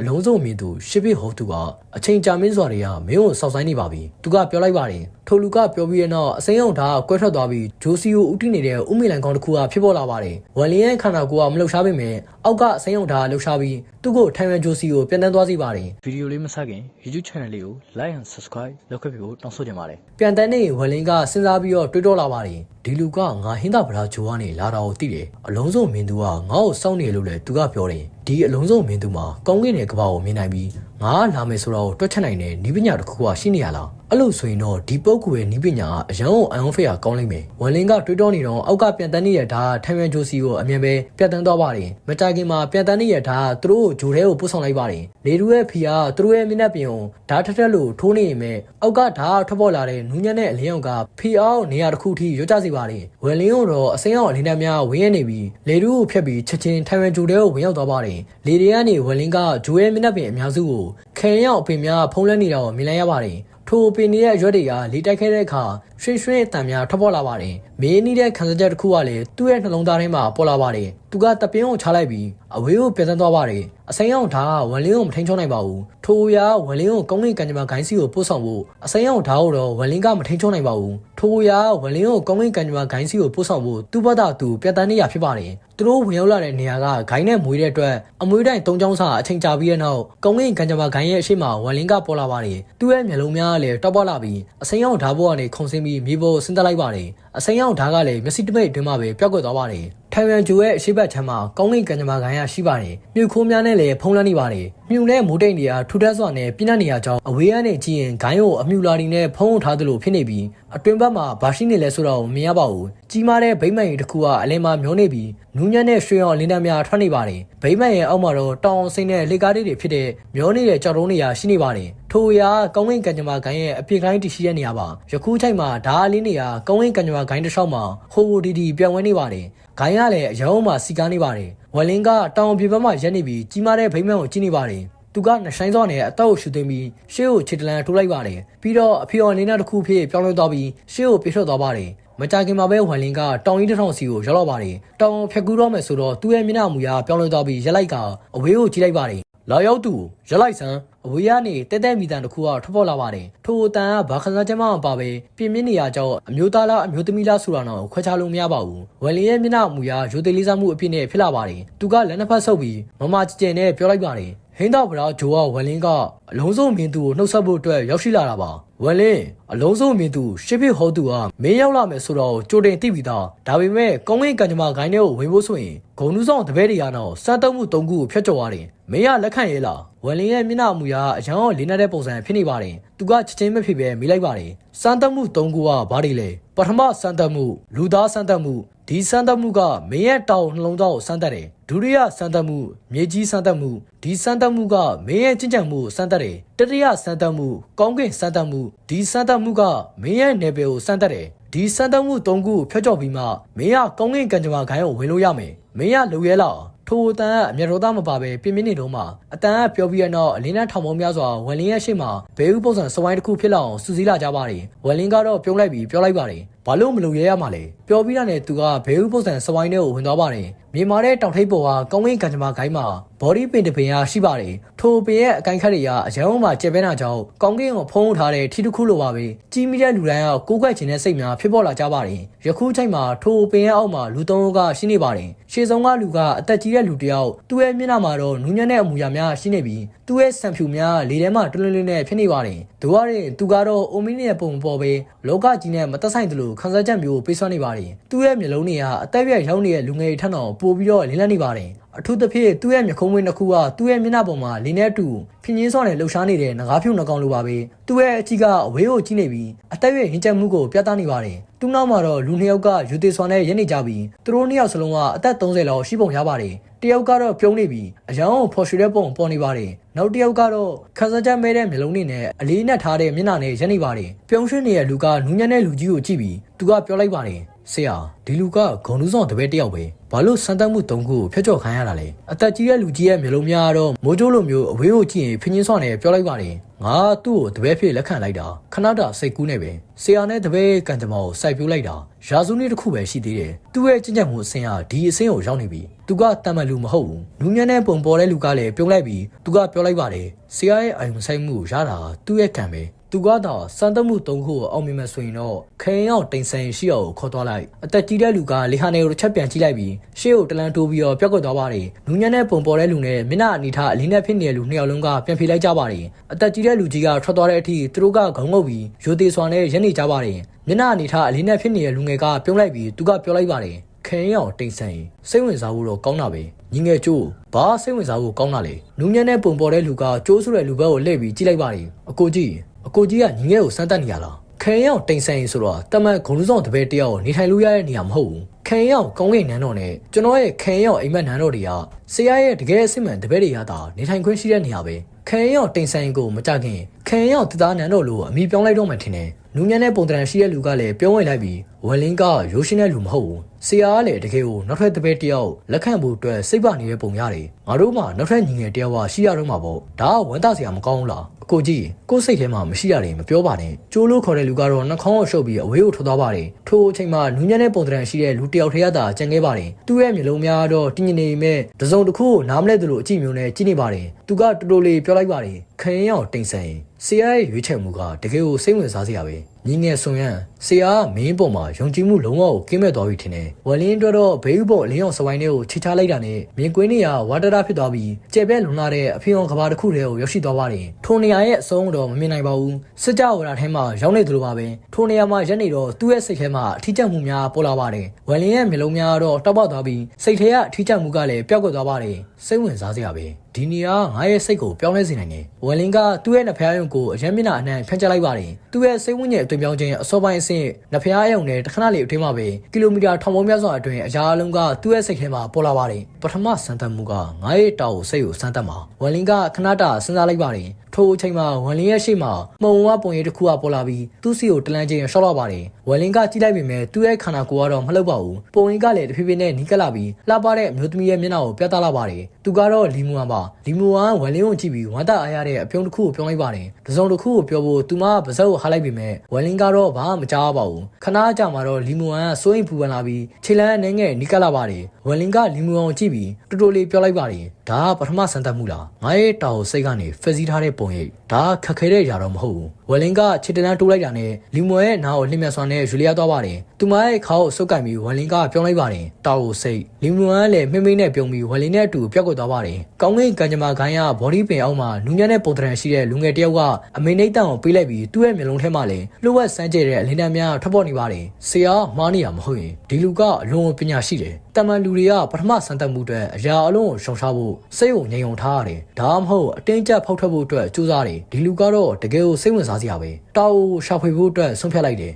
အလုံးစုံမြင်သူရှစ်ပိဟောသူကအချိန်ကြာမင်းစွာတွေကမင်းကိုစောက်ဆိုင်နေပါပြီသူကပြောလိုက်ပါတယ် ထိုလူကပြောပြီးတဲ့နောက်အစိမ်းအောင်ထားကွဲထွက်သွားပြီးဂျိုစီကိုဥတီနေတဲ့ဥမီလန်ကောင်တစ်ခုကဖြစ်ပေါ်လာပါတယ်ဝမ်လီရဲ့ခန္ဓာကိုယ်ကမလှုပ်ရှားပေမဲ့အောက်ကအစိမ်းအောင်ထားလှုပ်ရှားပြီးသူ့ကိုထိုင်ဝမ်ဂျိုစီကိုပြန်တန်းသွားစေပါတယ်ဗီဒီယိုလေးမဆက်ခင် YouTube channel လေးကို like and subscribe လုပ်ခဲ့ပြီးဖို့တောင်းဆိုချင်ပါတယ်ပြန်တန်းနေဝမ်လင်းကစဉ်းစားပြီးတော့တွေးတောလာပါတယ်ဒီလူကငါဟင်းသာဗလာဂျိုကနေလာတာကိုသိတယ်အလုံးစုံမင်းသူကငါ့ကိုစောင့်နေလို့လဲသူကပြောတယ်ဒီအလုံးစုံမင်းသူမှာကောင်းကင်ရဲ့ကဘာကိုမြင်နိုင်ပြီး ငါလာမယ်ဆိုတော့တွက်ချက်နိုင်တဲ့နီးပညာတစ်ခုကရှိနေရလားအဲ့လိုဆိုရင်တော့ဒီပုဂ္ဂိုလ်ရဲ့နီးပညာကအရန်ကိုအယုံဖေးရကောင်းလိမ့်မယ်ဝန်လင်းကတွေးတောနေတော့အောက်ကပြန်တန်းနေတဲ့ဓာတ်ထိုင်ဝမ်ဂျိုစီကိုအမြင်ပဲပြတ်တန်းသွားပါတယ်မကြခင်မှာပြန်တန်းနေတဲ့ဓာတ်သူတို့ကိုဂျိုထဲကိုပို့ဆောင်လိုက်ပါတယ်လေတူရဲ့ဖီကသူတို့ရဲ့မျက်နှာပြင်ကိုဓာတ်ထက်ထက်လို့ထိုးနေရင်မဲ့အောက်ကဓာတ်ထွက်ပေါ်လာတဲ့နူးညံ့တဲ့အလင်းရောင်ကဖီအောင်နေရာတစ်ခုထိရွတ်ကြစေပါတယ်ဝန်လင်းကတော့အစိမ်းအောင်အလင်းတန်းများဝင်းရနေပြီးလေတူကိုဖျက်ပြီးချက်ချင်းထိုင်ဝမ်ဂျိုထဲကိုဝင်ရောက်သွားပါတယ်လေတွေကနေဝန်လင်းကဂျိုရဲ့မျက်နှာပြင်အများစုကိုခဲရောက်အပင်များဖုံးလွှမ်းနေတာကိုမြင်လိုက်ရပါတယ်ထိုပင်ရဲ့အရွက်တွေကလေတိုက်ခဲတဲ့အခါ ရွှင်ရွှင်အတန်များထွက်ပေါ်လာပါတယ်။မင်းနီးတဲ့ခံစားချက်တစ်ခုကလည်းသူ့ရဲ့နှလုံးသားထဲမှာပေါ်လာပါတယ်။သူကတပင်းကိုချလိုက်ပြီးအဝေးကိုပြန်သွားပါတယ်။အစိမ်းအောင်ဓာတ်ကဝန်လင်းကိုမထိန်ချုံနိုင်ပါဘူး။ထိုရာဝန်လင်းကိုကောင်းကင်ကံကြမ္မာဂိုင်းစီကိုပို့ဆောင်ဖို့အစိမ်းအောင်ဓာတ်ကိုတော့ဝန်လင်းကမထိန်ချုံနိုင်ပါဘူး။ထိုရာဝန်လင်းကိုကောင်းကင်ကံကြမ္မာဂိုင်းစီကိုပို့ဆောင်ဖို့သူ့ဘက်ကသူပြတ်တန်းနေရဖြစ်ပါတယ်။သူတို့ဝင်ရောက်လာတဲ့နေရာကဂိုင်းနဲ့မွေးတဲ့အတွက်အမွေးတိုင်း၃ချောင်းစာအချိန်ကြာပြီးတဲ့နောက်ကောင်းကင်ကံကြမ္မာဂိုင်းရဲ့အရှိမဝန်လင်းကပေါ်လာပါတယ်။သူ့ရဲ့မျက်လုံးများကလည်းတောက်ပေါက်လာပြီးအစိမ်းအောင်ဓာတ်ဘောကနေခုန်ဆင်းပြီးမြေပေါ်ဆင်းသက်လိုက်ပါတယ်အစိမ်းအောင်ဓာတ်ကလည်းမျက်စိတပိတ်အတွင်းမှာပဲပျောက်ကွယ်သွားပါတယ် ထိုင်ဝမ်ဂျိုရဲ့အရှိတ်ချမ်းမှာကောင်းကင်ကံကြမ္မာခံရရှိပါတယ်မြူခိုးများနဲ့လည်းဖုံးလွှမ်းနေပါတယ်မြူနဲ့မိုးတိတ်နေရာထူထပ်စွာနဲ့ပြင်းထန်နေရာကြောင့်အဝေးကနေကြည့်ရင်ဂိုင်းကိုအမြူလာတွေနဲ့ဖုံးထားသလိုဖြစ်နေပြီးအတွင်ဘက်မှာဘာရှိနေလဲဆိုတော့မမြင်ရပါဘူးကြီးမားတဲ့ဗိမ့်မှန်ရီတစ်ခုကအလင်းမှာမျောနေပြီးနူးညံ့တဲ့ရွှေအောင်လင်းတန်းများထွက်နေပါတယ်ဗိမ့်မှန်ရဲ့အောက်မှာတော့တောင်အောင်စိမ့်တဲ့လေကားလေးတွေဖြစ်တဲ့မျောနေတဲ့ကြောက်တုံးနေရာရှိနေပါတယ်ထိုအရာကောင်းကင်ကံကြမ္မာဂိုင်းရဲ့အပြစ်ကိုင်းတရှိတဲ့နေရာပါယခုချိန်မှာဓာအလင်းနေရာကောင်းကင်ကံကြမ္မာဂိုင်းတစ်လျှောက်မှာဟိုဟိုဒီဒီပြောင်းလဲနေပါတယ် ဂိုင်းကလည်းအယောင်မှစီကားနေပါတယ်ဝလင်းကတောင်ပြေဘက်မှာရက်နေပြီးကြီးမားတဲ့ဗိမ့်မှန်ကိုကြည့်နေပါတယ်သူကနှဆိုင်စောနဲ့အတော့ကိုရှူသွင်းပြီးရှေ့ကိုခြေတလန်ထိုးလိုက်ပါတယ်ပြီးတော့အဖေော်လေးနာတစ်ခုဖြစ်ပြောင်းလဲသွားပြီးရှေ့ကိုပြေထွက်သွားပါတယ်မကြခင်မှာပဲဝမ်လင်းကတောင်ကြီးတစ်ထောင်စီကိုရောက်လာပါတယ်တောင်ဖြတ်ကူးတော့မယ်ဆိုတော့သူ့ရဲ့မျက်နှာမူရာပြောင်းလဲသွားပြီးရက်လိုက်က အဝေးကိုကြည့်လိုက်ပါတယ်လာရောက်သူရက်လိုက်စမ်း အဝေးကနေတဲတဲမီတန်တစ်ခုကထွက်ပေါ်လာပါတယ်ထိုအတန်ကဘာခစားချက်မှမပါပဲပြင်းပြင်းနေရကြောင်းအမျိုးသားလားအမျိုးသမီးလားဆိုတာတော့ခွဲခြားလို့မရပါဘူးဝယ်လီရဲ့မျက်နှာမူရာရိုသေလေးစားမှုအဖြစ်နဲ့ဖြစ်လာပါတယ်သူကလက်နှစ်ဖက်ဆုပ်ပြီးမမကြည်ကြဲနဲ့ပြောလိုက်ပါတယ်ဟင်းတော့ဗရာဂျိုကဝယ်လင်းကအလုံးစုံမင်းသူကိုနှုတ်ဆက်ဖို့အတွက်ရောက်ရှိလာတာပါဝယ်လင်းအလုံးစုံမင်းသူရှစ်ဖိဟောသူကမင်းရောက်လာမယ်ဆိုတော့ကြိုတင်သိပြီးသားဒါပေမဲ့ကောင်းကင်ကံကြမ္မာဂိုင်းထဲကိုဝင်ဖို့ဆိုရင်ဂုံနူးဆောင်တပည့်တွေကတော့စမ်းတုံးမှု၃ခုကိုဖျက်ကျော်ရတယ် မင်းကလက်ခံရဲလားဝယ်လင်းရဲ့မျက်နှာမူရာအရန်ကိုလေးနေတဲ့ပုံစံဖြစ်နေပါတယ်သူကချက်ချင်းမဖြစ်ပဲမိလိုက်ပါတယ်စမ်းတုံးမှု၃ခုကဘာတွေလဲပထမစမ်းတုံးမှုလူသားစမ်းတုံးမှုဒီစမ်းသပ်မှုကမင်းရဲ့တောင်နှလုံးသားကိုစမ်းသပ်တယ်ဒုတိယစမ်းသပ်မှုမြေကြီးစမ်းသပ်မှုဒီစမ်းသပ်မှုကမင်းရဲ့ကြင်ကြံမှုကိုစမ်းသပ်တယ်တတိယစမ်းသပ်မှုကောင်းကင်စမ်းသပ်မှုဒီစမ်းသပ်မှုကမင်းရဲ့နယ်ပယ်ကိုစမ်းသပ်တယ်ဒီစမ်းသပ်မှု၃ခုကိုဖျက်ချော်ပြီးမှမင်းကကောင်းကင်ကံကြမ္မာခိုင်းကိုဝင်လို့ရမယ်မင်းကလူရဲလား ထိုအတန်ကအမျက်တော်သားမပါပဲပြင်းပြင်းနေတော့မှအတန်ကပြောပြီးရတော့အလင်းနဲ့ထောင်ပေါင်းများစွာဝယ်လင်းရဲ့ရှေ့မှာဘဲဥပုံစံစဝိုင်းတစ်ခုဖြစ်လာအောင်စူးစီးလာကြပါတယ်ဝယ်လင်းကတော့ပြုံးလိုက်ပြီးပြောလိုက်ပါတယ်ဘာလို့မလုပ်ရဲရမှာလဲပြောပြီးတာနဲ့သူကဘဲဥပုံစံစဝိုင်းထဲကိုဝင်သွားပါတယ်မြေမာတဲ့တောင်ထိပ်ပေါ်ကကောင်းကင်ကံကြမ္မာဂိုင်းမှာဘော်ဒီပင်တပင်ရရှိပါတယ်ထိုပင်ရဲ့အကိုင်ခတ်တွေကအရန်အောင်မှာကျဲပဲနာကြောင့်ကောင်းကင်ကိုဖုံးထားတဲ့ထီတစ်ခုလိုပါပဲကြီးမိတဲ့လူတိုင်းကကိုးကွက်ခြင်းနဲ့စိတ်များဖြစ်ပေါ်လာကြပါတယ်ယခုချိန်မှာထိုပင်ရဲ့အောက်မှာလူသုံးဦးကရှိနေပါတယ်ရှေ့ဆုံးကလူကအသက်ကြီးတဲ့လူတစ်ယောက်သူ့ရဲ့မျက်နှာမှာတော့နူးညံ့တဲ့အမူအရာများရှိနေပြီးသူ့ရဲ့ဆံဖြူများလေထဲမှာတွန်းလင်းနဲ့ဖြစ်နေပါတယ်။သူကရင်သူကတော့အိုမီနီရဲ့ပုံပေါ်ပဲလောကကြီးနဲ့မသက်ဆိုင်သလိုခန်းစားချက်မျိုးပေးစွမ်းနေပါတယ်။သူ့ရဲ့မျက်လုံးတွေကအသက်ပြည့်ရောက်နေတဲ့လူငယ်ထက်တော့ပိုပြီးတော့လင်းလန်းနေပါတယ်။ အထူးသဖြင့်သူ့ရဲ့မျက်ခုံးဝင်းတစ်ခုကသူ့ရဲ့မျက်နှာပေါ်မှာလင်းနဲ့အတူဖြင်းချင်းစောနဲ့လှုပ်ရှားနေတဲ့ငကားဖြူနှကောင်လိုပါပဲသူ့ရဲ့အကြည့်ကအဝေးကိုကြည့်နေပြီးအသက်ရဲ့ရင်ကျက်မှုကိုပြသနေပါတယ်သူ့နောက်မှာတော့လူနှစ်ယောက်ကယူသေးစွာနဲ့ရက်နေကြပြီးသူတို့နှစ်ယောက်စလုံးကအသက်30လောက်ရှိပုံရပါတယ်တယောက်ကတော့ပြုံးနေပြီးအယောင်ကိုဖော်ရွှေတဲ့ပုံပေါ်နေပါတယ်နောက်တစ်ယောက်ကတော့ခန်းစားချက်မဲတဲ့မျိုးလုံးတွေနဲ့အလေးနဲ့ထားတဲ့မျက်နှာနဲ့ရက်နေပါတယ်ပြုံးရွှေနေတဲ့လူကနူးညံ့တဲ့လူကြီးကိုကြည့်ပြီးသူကပြောလိုက်ပါတယ် ဆရာဒီလူကဂုံလူးဆောင်တပည့်တယောက်ပဲဘာလို့စမ်းသပ်မှုတုံးခုကိုဖျက်ချော်ခံရတာလဲအသက်ကြီးတဲ့လူကြီးရဲ့မျိုးလုံးများတော့မိုးကြိုးလိုမျိုးအဝေးကိုကြည့်ရင်ဖင်းချင်းဆွနဲ့ပြောလိုက်ပါတယ်ငါသူ့ကိုတပည့်ဖြစ်လက်ခံလိုက်တာခဏတာစိတ်ကူးနေပဲဆရာနဲ့တပည့်ကံကြမ္မာကိုစိုက်ပြိုးလိုက်တာရာစုနှစ်တစ်ခုပဲရှိသေးတယ်သူ့ရဲ့ကြင်ကြက်မှုအဆင်းဟာဒီအဆင်းကိုရောက်နေပြီသူကတမန်လူမဟုတ်ဘူးနူးညံ့တဲ့ပုံပေါ်တဲ့လူကလည်းပြုံးလိုက်ပြီးသူကပြောလိုက်ပါတယ်ဆရာရဲ့အာယုံဆိုင်မှုကိုရတာသူ့ရဲ့ကံပဲ သူကတော့စံတမှုသုံးခုကိုအောင်မြင်မဲ့ဆိုရင်တော့ခဲရောက်တိမ်ဆိုင်ရှိအောင်ခေါ်သွားလိုက်အသက်ကြီးတဲ့လူကလေဟာနေကိုတစ်ချက်ပြန်ကြည့်လိုက်ပြီးရှေ့ကိုတလန်တိုးပြီးတော့ပြောက်ကွက်သွားပါတယ်နူးညံ့တဲ့ပုံပေါ်တဲ့လူနဲ့မျက်နှာအနီထားအလင်းနဲ့ဖြစ်နေတဲ့လူနှစ်ယောက်လုံးကပြန်ဖေးလိုက်ကြပါတယ်အသက်ကြီးတဲ့လူကြီးကထွက်သွားတဲ့အထိသူတို့ကခေါင်းငုပ်ပြီးရိုသေစွာနဲ့ရက်နေကြပါတယ်မျက်နှာအနေထားအလင်းနဲ့ဖြစ်နေတဲ့လူငယ်ကပြုံးလိုက်ပြီးသူကပြောလိုက်ပါတယ်ခဲရောက်တိမ်ဆိုင်စိတ်ဝင်စားဖို့တော့ကောင်းတာပဲညီငယ်ကျိုးဘာစိတ်ဝင်စားဖို့ကောင်းတာလဲနူးညံ့တဲ့ပုံပေါ်တဲ့လူကကျိုးဆိုတဲ့လူဘက်ကိုလှည့်ပြီးကြည့်လိုက်ပါတယ်အကိုကြီး အကိုကြီးကညီငယ်ကိုစမ်းတက်နေရလားခဲရောက်တိမ်ဆိုင်ဆိုတော့တမန်ဂုံလူဆောင်တပည့်တယောက်ကိုနေထိုင်လို့ရတဲ့နေရာမဟုတ်ဘူးခဲရောက်ကောင်းကင်နန်းတော်နဲ့ကျွန်တော်ရဲ့ခဲရောက်အိမ်မက်နန်းတော်တွေကဆရာရဲ့တကယ်အစစ်မှန်တပည့်တွေရတာနေထိုင်ခွင့်ရှိတဲ့နေရာပဲခဲရောက်တိမ်ဆိုင်ကိုမကြခင်ခဲရောက်တသားနန်းတော်လို့အမိပြောင်းလိုက်တော့မှထင်တယ်နူးညံ့တဲ့ပုံတရံရှိတဲ့လူကလည်းပြောင်းဝင်လိုက်ပြီးဝယ်လင်းကရိုးရှင်းတဲ့လူမဟုတ်ဘူးဆရာကလည်းတကယ်ကိုနောက်ထပ်တပည့်တယောက်လက်ခံဖို့အတွက်စိတ်ပါနေတဲ့ပုံရတယ်ငါတို့မှနောက်ထပ်ညီငယ်တယောက်ကရှိရတော့မှာပေါ့ဒါကဝန်တစရာမကောင်းဘူးလား အကိုကြီးကိုယ်စိတ်ထဲမှာမရှိရတယ်မပြောပါနဲ့ကျိုးလို့ခေါ်တဲ့လူကတော့နှာခေါင်းကိုရှုပ်ပြီးအဝေးကိုထွက်သွားပါတယ်ထိုအချိန်မှာနူးညံ့တဲ့ပုံတရံရှိတဲ့လူတယောက်ထက်ရတာကြံခဲ့ပါတယ်သူ့ရဲ့မျိုးလုံးများတော့တင်းညနေမဲ့တစုံတစ်ခုကိုနားမလဲသလိုအကြည့်မျိုးနဲ့ကြည့်နေပါတယ်သူကတော်တော်လေးပြောလိုက်ပါတယ် ခရင်ရောက်တိမ်ဆန်ဆရာရဲ့ရွေးချယ်မှုကတကယ်ကိုစိတ်ဝင်စားစရာပဲညီငယ်ဆွန်ရန်ဆရာကမင်းပေါ်မှာယုံကြည်မှုလုံးဝကိုကင်းမဲ့သွားပြီထင်တယ်ဝလင်းအတွက်တော့ဘေးဥပေါ်အလင်းအောင်စဝိုင်းလေးကိုချစ်ချလိုက်တာနဲ့မြင်ကွင်းနေရဝါတတာဖြစ်သွားပြီးကျဲပဲလွန်လာတဲ့အဖေအောင်ကဘာတစ်ခုတည်းကိုရောက်ရှိသွားပါတယ်ထိုနေရာရဲ့အဆုံးတော့မမြင်နိုင်ပါဘူးစစ်ကြောဝါဒထဲမှာရောက်နေသလိုပါပဲထိုနေရာမှာရက်နေတော့သူ့ရဲ့စိတ်ထဲမှာအထီးကျပ်မှုများပေါ်လာပါတယ်ဝလင်းရဲ့မျိုးလုံးများတော့တောက်ပေါက်သွားပြီးစိတ်ထဲကအထီးကျပ်မှုကလည်းပျောက်ကွယ်သွားပါတယ်စိတ်ဝင်စားစရာပဲဒီနေရာငါရဲ့စိတ်ကိုပြောင်းလဲစေနိုင်တယ်ဝလင်းကသူ့ရဲ့နှဖျားယုံကိုအရန်မျက်နှာအနှံ့ဖျက်ချလိုက်ပါတယ်သူ့ရဲ့စိတ်ဝိညာဉ်အသွင်ပြောင်းခြင်းအစောပိုင်းအဆင့်နှဖျားယုံနဲ့တခဏလေးအတွင်းမှာပဲကီလိုမီတာထောင်ပေါင်းများစွာအတွင်းအရာအလုံးကသူ့ရဲ့စိတ်ထဲမှာပေါ်လာပါတယ်ပထမစံတတ်မှုကငါရဲ့တောက်ကိုစိတ်ကိုစမ်းတတ်မှာဝလင်းကခဏတာစဉ်းစားလိုက်ပါတယ်ထိုအချိန်မှာဝလင်းရဲ့ရှေ့မှာမှုံဝပုံရိပ်တစ်ခုကပေါ်လာပြီးသူ့စီကိုတလန်းချင်းရှော့တော့ပါတယ်ဝလင်းကကြည့်လိုက်ပေမဲ့သူ့ရဲ့ခန္ဓာကိုယ်ကတော့မလှုပ်ပါဘူးပုံရိပ်ကလည်းတဖြည်းဖြည်းနဲ့နီးကပ်လာပြီးလှပတဲ့အမျိုးသမီးရဲ့မျက်နှာကိုပြသလာပါတယ်သူကတော့လီမူဝမ်ပါလီမူဝမ်ဝလင်းကိုကြည့်ပြီးဝမ်းသာအားရတဲ့အပြုံးတစ်ခုကိုပြောလိုက်ပါတယ်တစုံတစ်ခုကိုပြောဖို့သူမပါဇက်ကိုဟားလိုက်ပေမဲ့ဝလင်းကတော့ဘာမှမကြားပါဘူးခဏကြာမှတော့လီမူဝမ်ကစိုးရင်ပူပန်လာပြီးခြေလမ်းနဲ့ငယ်နီးကပ်လာပါတယ်ဝလင်းကလီမူဝမ်ကိုကြည့်ပြီးတူတူလေးပြောလိုက်ပါတယ်ဒါကပထမစံတတ်မှုလားငါရဲ့တာကိုစိတ်ကနေဖက်စီးထားတဲ့ပုံရိပ်ဒါခက်ခဲတဲ့ຢာတော့မဟုတ်ဘူး ဝယ်လင်းကခြေတန်းတိုးလိုက်တာနဲ့လီမွယ်ရဲ့နားကိုလှည့်မြစွာနဲ့ယူလီယာသွားပါတယ်သူမရဲ့ခါကိုစုပ်ကန်ပြီးဝယ်လင်းကပြောလိုက်ပါတယ်တာကိုစိတ်လီမွယ်ကလည်းမိမိနဲ့ပြုံးပြီးဝယ်လင်းနဲ့အတူပြောက်ကွက်သွားပါတယ်ကောင်းကင်ကံကြမ္မာခိုင်းကဘော်ဒီပင်အောက်မှာလူညံ့တဲ့ပုံတရံရှိတဲ့လူငယ်တယောက်ကအမေနိတ်တန်ကိုပေးလိုက်ပြီးသူ့ရဲ့မျိုးလုံးထဲမှာလည်းလှုပ်ဝက်စမ်းကြဲတဲ့အလင်းတန်းများထွက်ပေါ်နေပါတယ်ဆရာမားနေရမဟုတ်ရင်ဒီလူကအလွန်ပညာရှိတယ်တမန်လူတွေကပထမစံတက်မှုအတွက်အရာအလုံးကိုရှောင်ရှားဖို့စိတ်ကိုငြိမ်အောင်ထားရတယ်ဒါမှမဟုတ်အတင်းကျပ်ဖောက်ထွက်ဖို့အတွက်ကြိုးစားတယ်ဒီလူကတော့တကယ်ကိုစိတ်ဝင်စားစရာပဲတာကိုရှာဖွေဖို့အတွက်ဆုံးဖြတ်လိုက်တယ်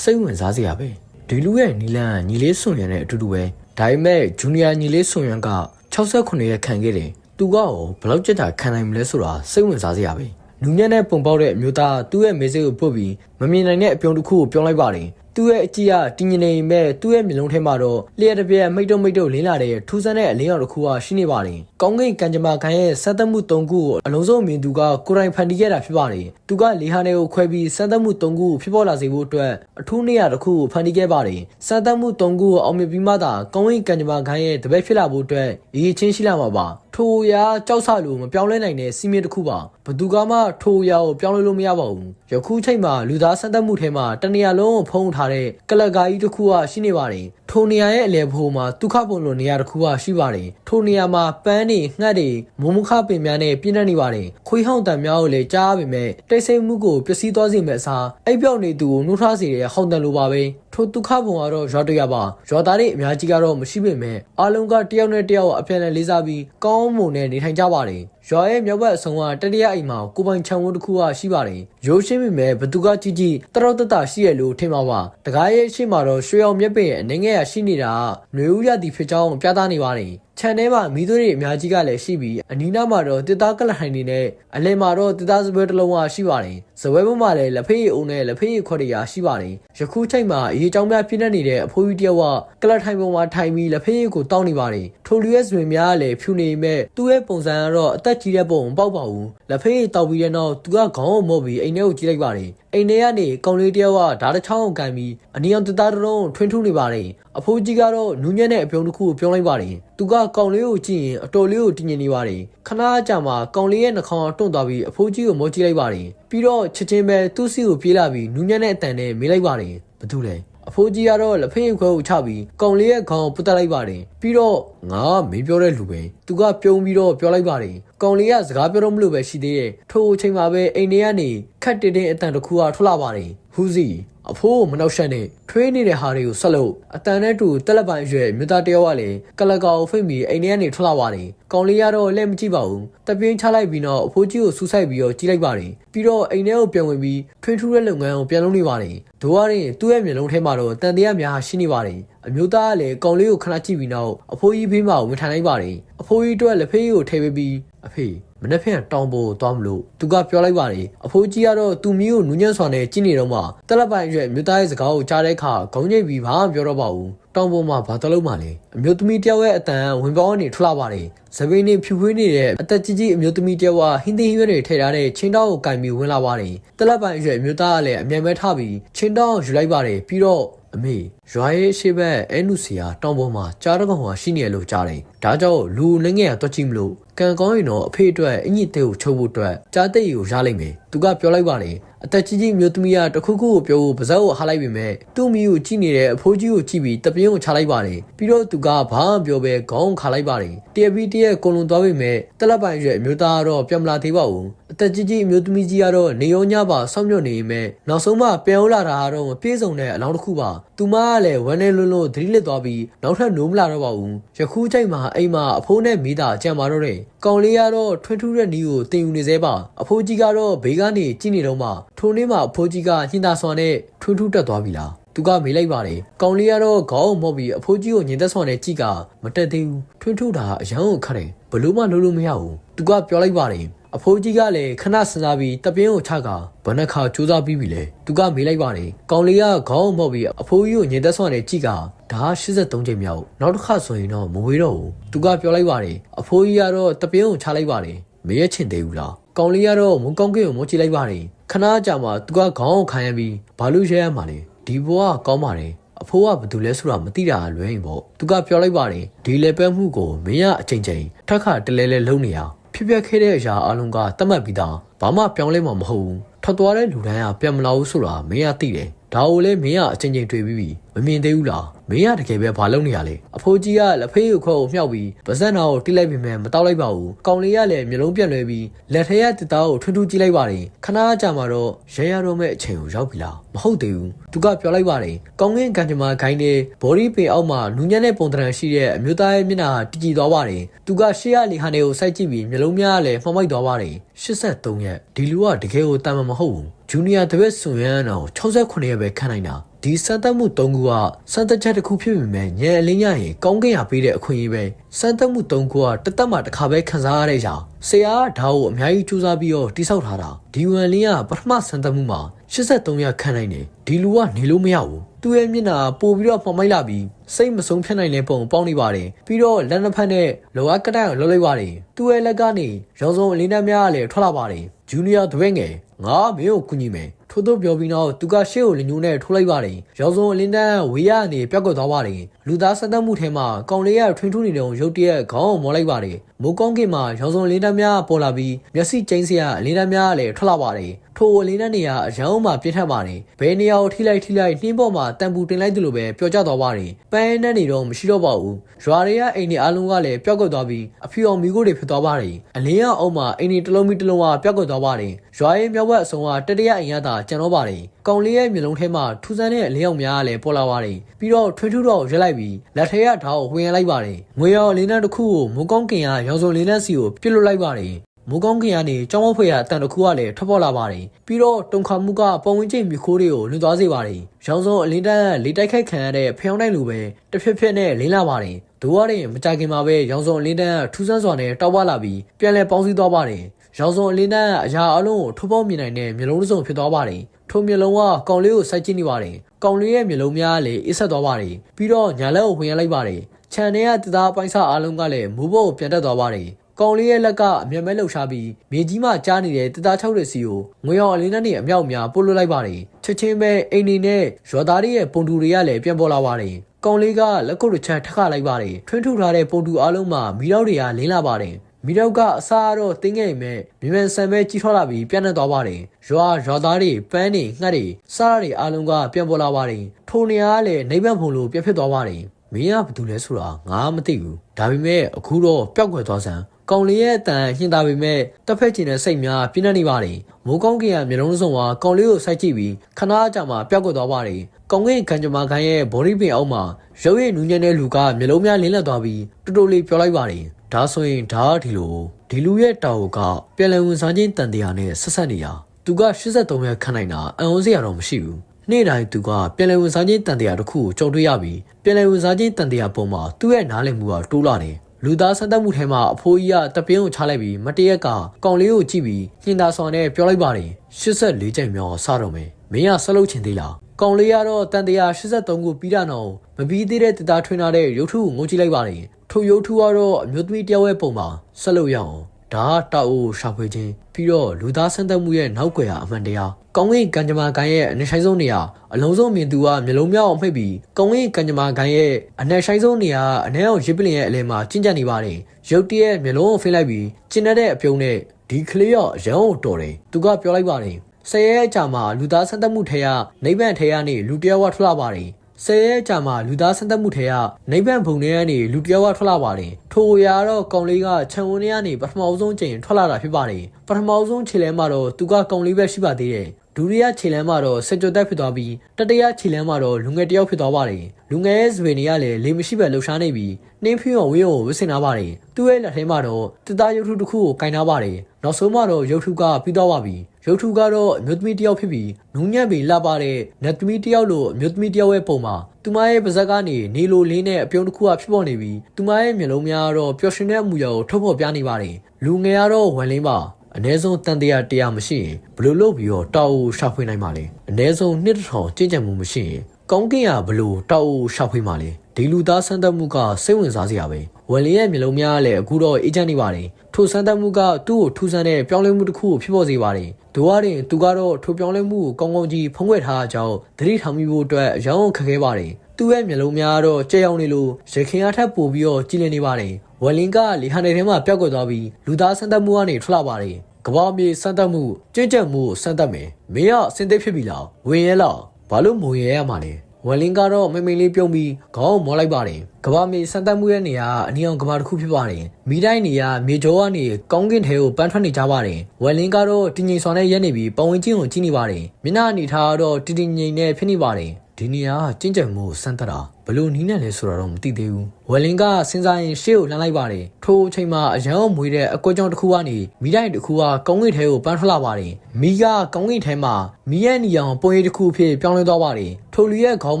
စိတ်ဝင်စားစရာပဲဒီလူရဲ့နီလန်ညီလေးဆွန်ရံနဲ့အတူတူပဲဒါပေမဲ့ဂျူနီယာညီလေးဆွန်ရံက68ရက်ခံခဲ့တယ်သူကရောဘယ်လောက်ကြက်တာခံနိုင်မလဲဆိုတာစိတ်ဝင်စားစရာပဲနူးညံ့တဲ့ပုံပေါက်တဲ့အမျိုးသားသူ့ရဲ့မေးစိတ်ကိုပုတ်ပြီးမမြင်နိုင်တဲ့အပြုံးတစ်ခုကိုပြောင်းလိုက်ပါတယ် သူ့ရဲ့အကြည့်ကတင်းငနေမဲ့သူ့ရဲ့မျက်လုံးထဲမှာတော့လျှက်တစ်ပြက်မိတ်တုံမိတ်တုံလင်းလာတဲ့ထူးဆန်းတဲ့အလင်းရောင်တစ်ခုကရှိနေပါတယ်။ကောင်းကင်ကံကြမ္မာခိုင်းရဲ့စမ်းသပ်မှု၃ခုကိုအလုံးစုံမြင်သူကကိုရိုင်ဖန်တီးခဲ့တာဖြစ်ပါတယ်။သူကလေဟာနယ်ကိုခွဲပြီးစမ်းသပ်မှု၃ခုကိုဖြစ်ပေါ်လာစေဖို့အတွက်အထူးနေရာတစ်ခုကိုဖန်တီးခဲ့ပါတယ်။စမ်းသပ်မှု၃ခုကိုအောင်မြင်ပြီးမှသာကောင်းကင်ကံကြမ္မာခိုင်းရဲ့တပည့်ဖြစ်လာဖို့အတွက်ရည်ချင်းရှိလာမှာပါ။ ထိုရာကြောက်ဆလို့မပြောင်းလဲနိုင်တဲ့စီးမင်းတစ်ခုပါဘသူကမှထိုရာကိုပြောင်းလဲလို့မရပါဘူးယခုချိန်မှာလူသားစံသက်မှုထဲမှာတနေရာလုံးကိုဖုံးထားတဲ့ကလကာကြီးတစ်ခုကရှိနေပါတယ် ထိုနေရာရဲ့အလယ်ဖို့မှာဒုက္ခပုံလိုနေရာတစ်ခုကရှိပါတယ်ထိုနေရာမှာပန်းတွေငှက်တွေမုံမခပင်များနဲ့ပြည့်နှက်နေပါတယ်ခွေးဟောင်းတံများကိုလည်းကြားပေမဲ့တိတ်ဆိတ်မှုကိုပျက်စီးသွားစေမယ့်အစားအိပ်ပျောက်နေသူကိုနှိုးထားစေတဲ့ဟောင်းတံလိုပါပဲထိုဒုက္ခပုံကတော့ရွာတရပါရွာသားတွေအများကြီးကတော့မရှိပေမဲ့အားလုံးကတယောက်နဲ့တယောက်အပြန်အလှန်လေးစားပြီးကောင်းမွန်နဲ့နေထိုင်ကြပါတယ်ရွာရဲ့မြောက်ဘက်အဆုံးကတတိယအိမ်မှာကိုပိုင်ချံဝန်းတစ်ခုကရှိပါတယ်ရိုးရှင်းမိမဲ့ဘသူကကြီးကြီးတရော့တတရှိရလို့ထင်ပါပါတကားရဲ့ရှေ့မှာတော့ရွှေအောင်မြက်ပင်ရဲ့အနေငယ်ရရှိနေတာကຫນွေဦးရသည်ဖြစ်ကြောင်းပြသနေပါတယ်ခြံထဲမှာမီးသွေးတွေအများကြီးကလည်းရှိပြီးအနီးနားမှာတော့တစ်သားကလထိုင်နေနဲ့အလယ်မှာတော့တစ်သားစပွဲတစ်လုံးကရှိပါတယ်။ဇပွဲပေါ်မှာလည်းလက်ဖေးအုံနဲ့လက်ဖေးခွက်တွေရာရှိပါတယ်။ယခုချိန်မှာအေးချောင်းများပြည့်နေနေတဲ့အဖိုးကြီးတယောက်ကလထိုင်ပေါ်မှာထိုင်ပြီးလက်ဖေးကိုတောင်းနေပါတယ်။ထိုလူရဲ့ဇဝင်များကလည်းဖြူနေမဲ့သူ့ရဲ့ပုံစံကတော့အသက်ကြီးတဲ့ပုံမပေါက်ပါဘူး။လက်ဖေးတောက်ပြီးတဲ့နောက်သူကခေါင်းကိုမော့ပြီးအိမ်ထဲကိုကြည့်လိုက်ပါတယ်။အိမ်ထဲကနေကောင်လေးတယောက်ကဓာတ်တစ်ချောင်းကိုကန်ပြီးအနီအောင်တစ်သားတစ်လုံးထွင်းထူးနေပါတယ်။အဖိုးကြီးကတော့နူးညံ့တဲ့အပြုံးတစ်ခုကိုပြောလိုက်ပါတယ်။သူကကောင်လေးကိုကြည့်ရင်အတော်လေးကိုတည်ငြိမ်နေပါတယ်ခဏကြာမှကောင်လေးရဲ့နှာခေါင်းတွန့်သွားပြီးအဖိုးကြီးကိုမောကြည့်လိုက်ပါတယ်ပြီးတော့ချက်ချင်းပဲသူ့စီကိုပြေးလာပြီးနူးညံ့တဲ့အတန်နဲ့မေးလိုက်ပါတယ်ဘာတူလဲအဖိုးကြီးကတော့လက်ဖေးခွဲကိုချပြီးကောင်လေးရဲ့ခေါင်းကိုပုတ်တက်လိုက်ပါတယ်ပြီးတော့ငါမင်းပြောတဲ့လူပဲသူကပြုံးပြီးတော့ပြောလိုက်ပါတယ်ကောင်လေးကစကားပြောတော့မလို့ပဲရှိသေးတယ်ထိုအချိန်မှာပဲအိမ်ထဲကနေခက်တင်းတင်းအတန်တစ်ခုကထွက်လာပါတယ်ဟူးစီ အဖိုးကိုမနှောက်ယှက်နဲ့ထွေးနေတဲ့ဟာတွေကိုဆက်လို့အတန်နဲ့တူတက်လက်ပိုင်ရွယ်မြို့သားတယောက်ကလည်းကလကာကိုဖိတ်ပြီးအိမ်ထဲကနေထွက်လာပါတယ်။ကောင်လေးကတော့လက်မကြည့်ပါဘူး။တပြင်းချလိုက်ပြီးတော့အဖိုးကြီးကိုစူးစိုက်ပြီးတော့ကြည့်လိုက်ပါတယ်။ပြီးတော့အိမ်ထဲကိုပြန်ဝင်ပြီးထွင်းထူးတဲ့လုပ်ငန်းကိုပြန်လုပ်နေပါတယ်။ဒိုးရရင်သူ့ရဲ့မျက်လုံးထဲမှာတော့တန်တရားများရှိနေပါတယ်။အမျိုးသားကလည်းကောင်လေးကိုခဏကြည့်ပြီးနောက်အဖိုးကြီးဖေးမကိုဝင်ထိုင်လိုက်ပါတယ်။အဖိုးကြီးအတွက်လက်ဖေးကိုထည့်ပေးပြီးအဖေ မနေ့ဖြန်တောင်းဖို့သွားမလို့သူကပြောလိုက်ပါတယ်အဖိုးကြီးကတော့သူမီးကိုနူးညံ့စွာနဲ့ကြည့်နေတော့မှတက်လက်ပိုင်ရွက်မြို့သားရဲ့စကားကိုကြားတဲ့အခါခေါင်းညိတ်ပြီးဘာမှပြောတော့ပါဘူးတောင်ပေါ်မှာဘာတလုံးမှလဲအမျိုးသမီးတယောက်ရဲ့အတန်ဝင်ပေါင်းကနေထွက်လာပါတယ်။ဇပိန်နေဖြူဖွေးနေတဲ့အသက်ကြီးကြီးအမျိုးသမီးတယောက်ကဟင်းသီးရွက်တွေထည့်ထားတဲ့ချင်းတောင်းကိုကင်ပြီးဝင်လာပါတယ်။တလက်ပိုင်ရွက်အမျိုးသားကလည်းအမြန်ပဲထပြီးချင်းတောင်းကိုယူလိုက်ပါတယ်ပြီးတော့အမေ ရွာရဲ့ရှေ့ဘက်အဲနုစီယာတောင်ပေါ်မှာကြားတကောင်ဟာရှိနေရလို့ကြားတယ်။ဒါကြောင့်လူနှငယ်ကတွက်ကြည့်မလို့ကံကောင်းရင်တော့အဖေအတွက်အညစ်တဲ့ကိုချုပ်ဖို့အတွက်ကြားတဲ့ကိုရလိုက်မယ်။သူကပြောလိုက်ပါလေအသက်ကြီးကြီးမျိုးသမီးကတခုခုကိုပြောဖို့ပါဇက်ကိုဟားလိုက်ပေမဲ့သူ့မိကိုကြည့်နေတဲ့အဖိုးကြီးကိုကြည့်ပြီးတပြင်းကိုချလိုက်ပါတယ်ပြီးတော့သူကဘာမှပြောပဲခေါင်းခါလိုက်ပါတယ်တရပီတရက်ကိုလွန်သွားပေမဲ့တက်လက်ပိုင်ရွယ်အမျိုးသားကတော့ပြန်မလာသေးပါဘူးအသက်ကြီးကြီးအမျိုးသမီးကြီးကတော့နေရောညပါစောင့်မျှော်နေပေမဲ့နောက်ဆုံးမှပြန်လာတာကတော့မပြေဆုံးတဲ့အလောင်းတစ်ခုပါသူမကလည်းဝမ်းနေလွန်းလွန်းသတိလစ်သွားပြီးနောက်ထပ်နိုးမလာတော့ပါဘူးယခုချိန်မှာအိမ်မှာအဖိုးနဲ့မိသားကြံပါတော့တယ်ကောင်လေးကတော့ထွန်းထူးတဲ့နီးကိုတင်ယူနေသေးပါအဖိုးကြီးကတော့ဘေးကနေကြည့်နေတော့မှထိုနေ့မှာအဖိုးကြီးကညှင်သာစွာနဲ့ထွန်းထူးတက်သွားပြီလားသူကမေးလိုက်ပါတယ်။ကောင်လေးကတော့ခေါင်းမော့ပြီးအဖိုးကြီးကိုညင်သက်စွာနဲ့ကြည့်ကမတက်သေးဘူး။ထွန်းထူးတာအရန်ကိုခတ်တယ်။ဘလို့မှလုံးလို့မရဘူး။သူကပြောလိုက်ပါတယ်။ အဖိုးကြီးကလည်းခဏစဉ်းစားပြီးတပြင်းကိုချကဘဏ္ဍခါစူးစမ်းပြီးပြီလေသူကမေးလိုက်ပါတယ်ကောင်လေးကခေါင်းမော့ပြီးအဖိုးကြီးကိုညင်သက်စွာနဲ့ကြည့်ကဒါ83ချိန်မြောက်နောက်တစ်ခါဆိုရင်တော့မဝေးတော့ဘူးသူကပြောလိုက်ပါတယ်အဖိုးကြီးကတော့တပြင်းကိုချလိုက်ပါတယ်မရချင်သေးဘူးလားကောင်လေးကတော့မုံကောင်းကင်းကိုမွှကြည့်လိုက်ပါတယ်ခဏကြာမှသူကခေါင်းကိုခံရပြီးဘာလို့ရဲရမှာလဲဒီဘဝကောင်းပါတယ်အဖိုးကဘာတူလဲဆိုတာမသိတာလွဲရင်ပေါ့သူကပြောလိုက်ပါတယ်ဒီလေပဲမှုကိုမင်းကအချိန်ချင်းထက်ခါတလဲလဲလုံနေအောင် ဖြစ်ပျက်ခဲ့တဲ့အရာအလုံးကတတ်မှတ်ပြီးသားဘာမှပြောင်းလဲမှာမဟုတ်ဘူးထွက်သွားတဲ့လူတိုင်းကပြန်မလာဘူးဆိုတာမင်းကသိတယ် ဒါကိုလည်းမင်းကအချင်းချင်းတွေ့ပြီးပြီမမြင်သေးဘူးလားမင်းကတကယ်ပဲဘာလုပ်နေရလဲအဖိုးကြီးကလက်ဖေးကိုခွက်ကိုမြှောက်ပြီးပါဇက်နာကိုတိလိုက်ပြီးမှမတောက်လိုက်ပါဘူးကောင်လေးကလည်းမျိုးလုံးပြက်လွဲပြီးလက်ထဲကတစ်သားကိုထွန်းထူးကြည့်လိုက်ပါတယ်ခဏကြာမှတော့ရဲရတော့မဲ့အချိန်ကိုရောက်ပြီလားမဟုတ်သေးဘူးသူကပြောလိုက်ပါတယ်ကောင်းကင်ကန်ချမာဂိုင်းတဲ့ဘော်ဒီပင်အောက်မှာနူးညံ့တဲ့ပုံသဏ္ဍာန်ရှိတဲ့အမျိုးသားရဲ့မျက်နှာတည်ကြည်သွားပါတယ်သူကရှေ့ရလီဟန်တွေကိုစိုက်ကြည့်ပြီးမျိုးလုံးများကလည်းမှောက်မိုက်သွားပါတယ်83ရက်ဒီလူကတကယ်ကိုတမ်းမမဟုတ်ဘူး ဂျူနီယာတပည့်ဆွန်ရမ်းတော့68ရက်ပဲခန့်နိုင်တာဒီစမ်းသပ်မှု၃ခုကစမ်းသပ်ချက်တစ်ခုဖြစ်ပေမဲ့ညံအလင်းရရင်ကောင်းကင်ရပေးတဲ့အခွင့်အရေးပဲစမ်းသပ်မှု၃ခုကတသက်မှတစ်ခါပဲခံစားရတဲ့ကြောင်ဆရာကဒါကိုအများကြီးစူးစမ်းပြီးတော့တိဆောက်ထားတာဒီဝန်လင်းကပထမစမ်းသပ်မှုမှာ83ရက်ခန့်နိုင်တယ်ဒီလူကနေလို့မရဘူးသူ့ရဲ့မျက်နှာပို့ပြီးတော့မှမိုက်လာပြီးစိတ်မဆုံးဖြတ်နိုင်တဲ့ပုံပေါက်နေပါတယ်ပြီးတော့လက်နှစ်ဖက်နဲ့လောကကတိုင်ကိုလှုပ်လိုက်ပါတယ်သူ့ရဲ့လက်ကနေရောင်စုံအလင်းတန်းများကလည်းထွက်လာပါတယ် ဂျူနီယာတပည့်ငယ်ငါမင်းကိုကူညီမယ်ထို့သောပြောပြီးတော့သူကရှေ့ကိုလညိုးနဲ့ထိုးလိုက်ပါတယ်ရောင်စုံအလင်းတန်းဝေးရနေပြောက်ကွက်သွားပါတယ်လူသားစက်သက်မှုထဲမှာကောင်လေးကထွင်းထူးနေတုံရုတ်တရက်ခေါင်းကိုမောလိုက်ပါတယ်မိုးကောင်းကင်မှာရောင်စုံအလင်းတန်းများပေါ်လာပြီးမျက်စိကျိန်းစရာအလင်းတန်းများလည်းထွက်လာပါတယ် ထိုအလင်းတန်းနေရာအရောင်းမှပြင်းထန်ပါတယ်ဘယ်နေရာကိုထိလိုက်ထိလိုက်နှင်းပေါ်မှာတံပူတင်လိုက်သလိုပဲပျော်ကျသွားပါတယ်ပန်းနဲ့နေတော့မရှိတော့ပါဘူးရွာတွေကအိမ်တွေအလုံးကလည်းပျောက်ကွက်သွားပြီးအဖြူအောင်မီးကိုတွေဖြစ်သွားပါတယ်အလင်းရအောင်မှာအိမ်တွေတစ်လုံးပြီးတစ်လုံးကပျောက်ကွက်သွားပါတယ်ရွာရဲ့မြောက်ဘက်အစုံကတတရအိမ်ရတာကျန်တော့ပါတယ်ကောင်လေးရဲ့မျိုးလုံးထဲမှာထူးဆန်းတဲ့အလင်းအောင်များကလည်းပေါ်လာပါတယ်ပြီးတော့ထွန်းထူးတော့ရက်လိုက်ပြီးလက်ထဲကဓာတ်ကိုဝင်ရလိုက်ပါတယ်ငွေရော်လင်းတန်းတစ်ခုကိုမုံကောင်းကင်ကရောင်စုံလင်းတန်းစီကိုပြစ်လွတ်လိုက်ပါတယ် မိုးကောင်းကင်ကနေကြောင်းမဖွေရအတန်တစ်ခုကလည်းထွက်ပေါ်လာပါတယ်ပြီးတော့တုံခါမှုကပုံဝင်ချင်းမြခိုးတွေကိုလွန်သွားစေပါတယ်ရောင်စုံအလင်းတန်းလေတိုက်ခိုက်ခံရတဲ့ဖျောင်းတိုင်းလိုပဲတစ်ဖြစ်ဖြစ်နဲ့လင်းလာပါတယ်ဒိုးရတဲ့မကြခင်မှာပဲရောင်စုံအလင်းတန်းထူးဆန်းစွာနဲ့တောက်ပလာပြီးပြန်လည်ပေါင်းစည်းသွားပါတယ်ရောင်စုံအလင်းတန်းအရာအလုံးကိုထိုးပေါက်မြင်နိုင်တဲ့မျိုးလုံးစုံဖြစ်သွားပါတယ်ထိုမျိုးလုံးကကောင်လေးကိုစိုက်ကြည့်နေပါတယ်ကောင်လေးရဲ့မျိုးလုံးများလည်းအစ်ဆက်သွားပါတယ်ပြီးတော့ညာလက်ကိုဝင်ရလိုက်ပါတယ်ခြံထဲကတသားပိုင်းစားအားလုံးကလည်းမူဘောကိုပြန်တက်သွားပါတယ် ကောင်လေးရဲ့လက်ကအမျက်မဲလှုပ်ရှားပြီးမြေကြီးမှကြားနေတဲ့တသားချောက်တဲ့စီကိုငွေအောင်အလင်းနဲ့အမြောက်များပို့လွှတ်လိုက်ပါတယ်ချက်ချင်းပဲအိမ်နေနဲ့ရွာသားတွေရဲ့ပုံတူတွေကလည်းပြန်ပေါ်လာပါတယ်ကောင်လေးကလက်ကုပ်တစ်ချမ်းထခလိုက်ပါတယ်ထွင်းထုတ်ထားတဲ့ပုံတူအားလုံးမှာမိတော့တွေကလင်းလာပါတယ်မိတော့ကအစားတော့တင်းငယ်မဲ့မြမြန်ဆန်ပဲကြီးထွားလာပြီးပြန့်နှံ့သွားပါတယ်ရွာရွာသားတွေပန်းတွေငှက်တွေစားရတွေအားလုံးကပြန်ပေါ်လာပါတယ်ထိုနေရာကလည်းနေဗတ်ဖုံလိုပြက်ဖြစ်သွားပါတယ်မင်းကဘာတူလဲဆိုတာငါမသိဘူးဒါပေမဲ့အခုတော့ပျောက်ကွယ်သွားစမ်း ကောင်လေးရဲ့အတန်ညှင်သာပေမဲ့တစ်ဖက်ကျင်တဲ့စိတ်များပြင်းနေနေပါတယ်မိုးကောင်းကင်ကမျိုးလုံးစုံကကောင်လေးကိုစိုက်ကြည့်ပြီးခဏကြာမှပျောက်ကွယ်သွားပါတယ်ကောင်ငယ်ကန်ကြမာခိုင်ရဲ့ဘော်ဒီပင်အောက်မှာရုပ်ရည်နူးညံ့တဲ့လူကမျိုးလုံးများလင်းလက်သွားပြီးတူတူလေးပြောလိုက်ပါတယ်ဒါဆိုရင်ဒါဒီလိုဒီလူရဲ့တာဝကပြန်လည်ဝင်စားခြင်းတန်တရားနဲ့ဆက်ဆက်နေတာသူက83ရက်ခန့်နိုင်တာအံ့ဩစရာတော့မရှိဘူးနေ့တိုင်းသူကပြန်လည်ဝင်စားခြင်းတန်တရားတစ်ခုကိုကြုံတွေ့ရပြီးပြန်လည်ဝင်စားခြင်းတန်တရားပုံမှာသူ့ရဲ့နားလည်မှုကတိုးလာတယ် လူသားဆက်သက်မှုထဲမှာအဖိုးကြီးကတပင်းကိုချလိုက်ပြီးမတရက်ကကောင်လေးကိုကြည့်ပြီးညင်သာစွာနဲ့ပြောလိုက်ပါတယ်84ကြိမ်မြောက်စတော့မယ်မင်းကဆက်လုပ်ချင်သေးလားကောင်လေးကတော့တန်တရား83ကိုပြီးတာတော့မပြီးသေးတဲ့တသားထွင်ထားတဲ့ရုပ်ထုကိုငိုကြည့်လိုက်ပါတယ်ထိုရုပ်ထုကတော့အမျိုးသမီးတယောက်ရဲ့ပုံမှာဆက်လုပ်ရအောင် ဒါတောက်အိုရှာဖွေခြင်းပြီးတော့လူသားဆန်းသက်မှုရဲ့နောက်ွယ်ဟာအမှန်တရားကောင်းကင်ကံကြမ္မာကန်ရဲ့အနက်ဆိုင်ဆုံးနေရာအလုံးစုံမြင်သူကမျိုးလုံးမြောက်အောင်မှိတ်ပြီးကောင်းကင်ကံကြမ္မာကန်ရဲ့အနက်ဆိုင်ဆုံးနေရာအနက်အောင်ရစ်ပလင်ရဲ့အလဲမှာကျင့်ကြံနေပါတယ်ရုပ်တရက်မျိုးလုံးကိုဖိလိုက်ပြီးကျင်တဲ့အပြုံးနဲ့ဒီကလေးရောရန်ကိုတော်တယ်သူကပြောလိုက်ပါတယ်ဆယ်ရဲအကြာမှာလူသားဆန်းသက်မှုထဲကနိဗ္ဗာန်ထဲကနေလူတယောက်ကထွက်လာပါတယ် ဆယ်ရဲကြာမှာလူသားဆန်းသက်မှုထဲကနိဗ္ဗာန်ဘုံထဲကနေလူတယောက်ကထွက်လာပါတယ်ထိုအရာတော့ကောင်လေးကခြံဝန်းထဲကနေပထမဆုံးချိန်ထွက်လာတာဖြစ်ပါတယ်ပထမဆုံးခြေလဲမှာတော့သူကကောင်လေးပဲရှိပါသေးတယ်ဒုတိယခြေလမ်းမှာတော့စကြွတက်ဖြစ်သွားပြီးတတိယခြေလမ်းမှာတော့လူငယ်တယောက်ဖြစ်သွားပါတယ်လူငယ်ရဲ့စပင်တွေကလည်းလေမရှိပဲလှူရှားနေပြီးနှင်းဖြူအောင်ဝေးအောင်ဝစ်စင်ထားပါတယ်သူ့ရဲ့လက်ထဲမှာတော့တစ်သားရုပ်ထုတစ်ခုကိုကင်ထားပါတယ်နောက်ဆုံးမှာတော့ရုပ်ထုကပြီးသွားပါပြီ ရုပ်ထုကတော့အမျိုးသမီးတယောက်ဖြစ်ပြီးနူးညံ့ပြီးလှပတဲ့နတ်သမီးတယောက်လိုအမျိုးသမီးတယောက်ရဲ့ပုံမှာသူမရဲ့ပါဇက်ကနေနေလိုလေးနဲ့အပြုံးတစ်ခုကဖြစ်ပေါ်နေပြီးသူမရဲ့မျက်လုံးများကတော့ပျော်ရွှင်တဲ့အမူအရာကိုထုတ်ဖော်ပြနေပါတယ်လူငယ်ကတော့ဝန်လင်းပါအ ਨੇ ဆုံးတန်တရားတရားမရှိရင်ဘယ်လိုလုပ်ပြီးတော့တောက်အိုရှာဖွေနိုင်မှာလဲအ ਨੇ ဆုံးနှစ်တစ်ထောင်ကြင်ကြံမှုမရှိရင်ကောင်းကင်ကဘယ်လိုတောက်အိုရှာဖွေမှာလဲ ဒီလူသားဆန်းသက်မှုကစိတ်ဝင်စားစရာပဲဝယ်လင်းရဲ့မျိုးလုံးများလည်းအခုတော့အေဂျင့်နေပါတယ်ထိုဆန်းသက်မှုကသူ့ကိုထူးဆန်းတဲ့ပြောင်းလဲမှုတစ်ခုကိုဖြစ်ပေါ်စေပါတယ်ဒို့အရင်သူကတော့ထိုပြောင်းလဲမှုကိုကောင်းကောင်းကြီးဖုံးကွယ်ထားကြောင်းသတိထားမိဖို့အတွက်အရောင်းခက်ခဲပါတယ်သူ့ရဲ့မျိုးလုံးများတော့ကြက်ရောက်နေလို့ရခင်အားထပ်ပို့ပြီးတော့ကြည်လင်နေပါတယ်ဝယ်လင်းကလီဟန်နယ်ထဲမှာပျောက်ကွယ်သွားပြီးလူသားဆန်းသက်မှုကနေထွက်လာပါတယ်ကဘာမြေစမ်းသပ်မှုကြင်ကြက်မှုကိုစမ်းသပ်မယ်မင်းကအစင်သိဖြစ်ပြီလားဝင်ရဲလားဘာလို့မဝင်ရဲရမှာလဲ ဝယ်လင်းကတော့မိမိလေးပြုံးပြီးခေါင်းကိုမောလိုက်ပါတယ်ကဘာမြေစမ်းသပ်မှုရဲ့နေရာအနီအောင်ကဘာတစ်ခုဖြစ်ပါတယ်မိတိုင်းနေရာမြေကျောကနေကောင်းကင်ထဲကိုပန်းထွက်နေကြပါတယ်ဝယ်လင်းကတော့တင်းငိမ်စွာနဲ့ရက်နေပြီးပဝင်းချင်းကိုကြည့်နေပါတယ်မျက်နှာအနေထားကတော့တင်းတင်းငိမ်နဲ့ဖြစ်နေပါတယ်ဒီနေရာကကျင့်ကြံမှုစမ်းသပ်တာဘလို့နီးနဲ့လဲဆိုတာတော့မသိသေးဘူးဝယ်လင်ကစဉ်းစားရင်ရှေ့ကိုလှမ်းလိုက်ပါတယ်ထိုအချိန်မှာအရန်ကိုမွေတဲ့အကွက်ကြောင်တစ်ခုကနေမိတိုင်းတစ်ခုကကောင်းကင်ထဲကိုပန်းထွက်လာပါတယ်မိကကောင်းကင်ထဲမှာမိရဲ့နီအောင်ပုံရိပ်တစ်ခုဖြစ်ပြောင်းလဲသွားပါတယ်ထိုလူရဲ့ခေါင်း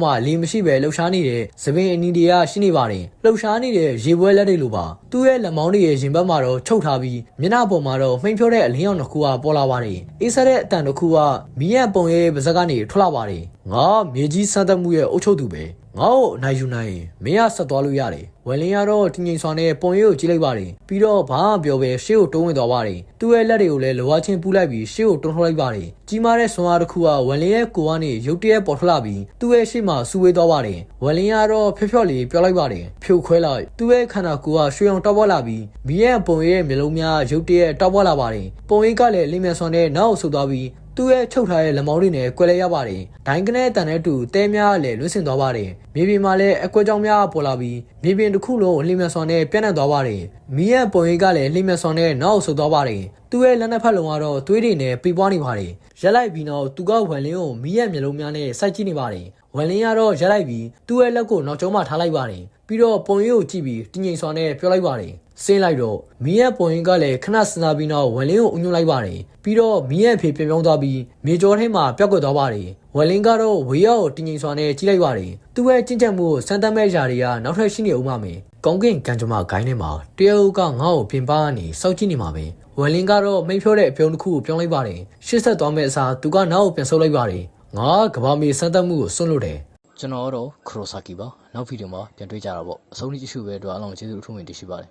မှာလီမရှိပဲလှုပ်ရှားနေတဲ့သပင်အနီတွေကရှိနေပါတယ်လှုပ်ရှားနေတဲ့ရေပွဲလက်တွေလိုပါသူ့ရဲ့လက်မောင်းတွေရဲ့ရင်ဘတ်မှာတော့ချုပ်ထားပြီးမျက်နှာပေါ်မှာတော့မှိန်ဖြောတဲ့အလင်းရောင်တစ်ခုကပေါ်လာပါတယ်အေးဆက်တဲ့အတန်တစ်ခုကမိရဲ့ပုံရိပ်ပါဇက်ကနေထွက်လာပါတယ်ငါမြေကြီးစမ်းသပ်မှုရဲ့အုပ်ချုပ်သူပဲ ငါ့ကိုအနိုင်ယူနိုင်ရင်မင်းကဆက်သွားလို့ရတယ်ဝယ်လင်းကတော့တင်းငိမ်စွာနဲ့ပုံရိပ်ကိုကြည့်လိုက်ပါတယ်ပြီးတော့ဘာမှပြောပဲရှေ့ကိုတွန်းဝင်သွားပါတယ်သူ့ရဲ့လက်တွေကိုလည်းလောဝချင်းပူးလိုက်ပြီးရှေ့ကိုတွန်းထုတ်လိုက်ပါတယ်ကြီးမားတဲ့ဆွမ်းအားတစ်ခုကဝယ်လင်းရဲ့ကိုကနေရုတ်တရက်ပေါ်ထွက်လာပြီးသူ့ရဲ့ရှေ့မှာစူဝေးသွားပါတယ်ဝယ်လင်းကတော့ဖြော့ဖြော့လေးပြောလိုက်ပါတယ်ဖြိုခွဲလိုက်သူ့ရဲ့ခန္ဓာကိုယ်ကရွှေအောင်တောက်ပွားလာပြီးမီးရဲ့ပုံရိပ်ရဲ့မျိုးလုံးများရုတ်တရက်တောက်ပွားလာပါတယ်ပုံရိပ်ကလည်းလင်းမြန်စွာနဲ့နောက်ဆုတ်သွားပြီး သူ့ရဲ့ချုပ်ထားတဲ့လက်မောင်းတွေနဲ့ကွယ်လဲရပါတယ်။ဒိုင်းကနေတန်တဲ့တူတဲများလည်းလွင့်စင်သွားပါတယ်။မြေပြင်မှာလည်းအကွက်ကြောင်များပေါ်လာပြီးမြေပြင်တစ်ခုလုံးလှိမ့်မစွာနဲ့ပြန့်နှံ့သွားပါတယ်။မီးရဲ့ပုံရိပ်ကလည်းလှိမ့်မစွာနဲ့နောက်ဆုတ်သွားပါတယ်။သူ့ရဲ့လက်နှစ်ဖက်လုံးကတော့သွေးတွေနဲ့ပြပွားနေပါတယ်။ရက်လိုက်ပြီးတော့သူကဝမ်လင်းကိုမီးရဲ့မျက်လုံးများနဲ့စိုက်ကြည့်နေပါတယ်။ဝမ်လင်းကတော့ရက်လိုက်ပြီးသူ့ရဲ့လက်ကိုနောက်ကျောင်းမှာထားလိုက်ပါတယ်။ပြီးတော့ပုံရိပ်ကိုကြည့်ပြီးတင်းငိမ်စွာနဲ့ပြောလိုက်ပါတယ်။ စစင်းလိုက်တော့မီးရဲ့ပုံရင်ကလည်းခဏစဉ်းစားပြီးတော့ဝမ်လင်းကိုအုံညွှန်းလိုက်ပါတယ်ပြီးတော့မီးရဲ့အဖေပြန်ပြောင်းသွားပြီးမြေကျော်ထဲမှာပျောက်ကွက်သွားပါတယ်ဝမ်လင်းကတော့ဝေးရောက်ကိုတင်းငိမ်စွာနဲ့ကြီးလိုက်ပါတယ်သူ့ရဲ့ကျင့်ချက်မှုကိုစမ်းသပ်မဲ့ຢာတွေကနောက်ထပ်ရှိနေဦးမှာမယ်ကောင်းကင်ကံကြမ္မာဂိုင်းထဲမှာတရုတ်ကငါ့ကိုပြင်ပကနေစောက်ကြည့်နေမှာပဲဝမ်လင်းကတော့မိန်ဖြောတဲ့အပြုံးတစ်ခုကိုပြောင်းလိုက်ပါတယ်ရှေ့ဆက်သွားမဲ့အစားသူကနောက်ကိုပြန်ဆုပ်လိုက်ပါတယ်ငါကကဘာမီစမ်းသပ်မှုကိုစွန့်လို့တယ်ကျွန်တော်ကတော့ခရိုဆာကီပါနောက်ဗီဒီယိုမှာပြန်တွေ့ကြတာပေါ့အဆုံးထိကြည့်ရှုပဲအတွက်အားလုံးကျေးဇူးအထူးတင်ရှိပါတယ်